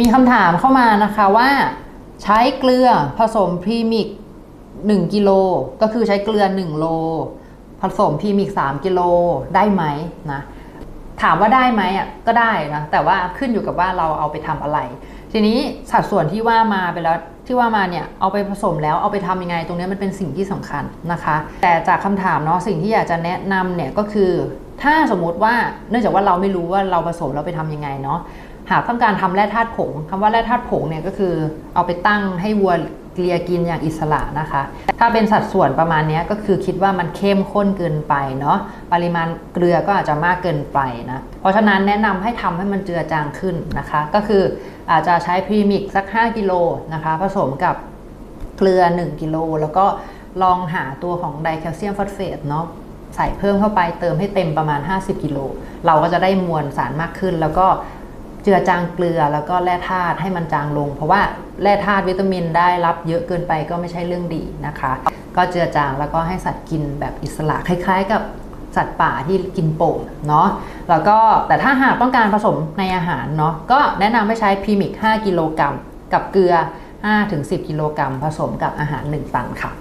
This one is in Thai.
มีคำถามเข้ามานะคะว่าใช้เกลือผสมพรีมิก1กิโลก็คือใช้เกลือ1โลผสมพรีมิก3กิโลได้ไหมนะถามว่าได้ไหมอะก็ได้นะแต่ว่าขึ้นอยู่กับว่าเราเอาไปทำอะไร ทีนี้สัดส่วนที่ว่ามาไปแล้วที่ว่ามาเนี่ยเอาไปผสมแล้วเอาไปทำยังไง ตรงนี้มันเป็นสิ่งที่สำคัญนะคะ แต่จากคำถามเนาะสิ่งที่อยากจะแนะนำเนี่ยก็คือ ถ้าสมมุติว่าเนื่องจากว่าเราไม่รู้ว่าเราผสมแล้วไปทำยังไงเนาะ หากต้องการทำแร่ธาตุผงคำว่าแร่ธาตุผงเนี่ยก็คือเอาไปตั้งให้วัวเกลียกินอย่างอิสระนะคะ ถ้าเป็นสัดส่วนประมาณนี้ก็คือคิดว่ามันเข้มข้นเกินไปเนาะปริมาณเกลือก็อาจจะมากเกินไปนะเพราะฉะนั้นแนะนำให้ทำให้มันเจือจางขึ้นนะคะ ก็คืออาจจะใช้พรีมิกสัก 5กิโลนะคะ ผสมกับเกลือ 1กิโลแล้วก็ลองหาตัวของไดแคลเซียมฟอสเฟตเนาะใส่เพิ่มเข้าไปเติมให้เต็มประมาณ 50กิโลเราก็จะได้มวลสารมากขึ้น แล้วก็ จือจางเกลือแล้วก็แร่ธาตุให้มันจางลง เพราะว่าแร่ธาตุวิตามินได้รับเยอะเกินไปก็ไม่ใช่เรื่องดีนะคะ ก็เจือจางแล้วก็ให้สัตว์กินแบบอิสระคล้าย ๆ กับสัตว์ป่าที่กินโป่งเนาะแล้วก็แต่ถ้าหากต้องการผสมในอาหารเนาะก็แนะนำให้ใช้พรีมิก 5 กิโลกรัมกับเกลือ 5-10 กิโลกรัมผสมกับอาหาร 1 ตันค่ะ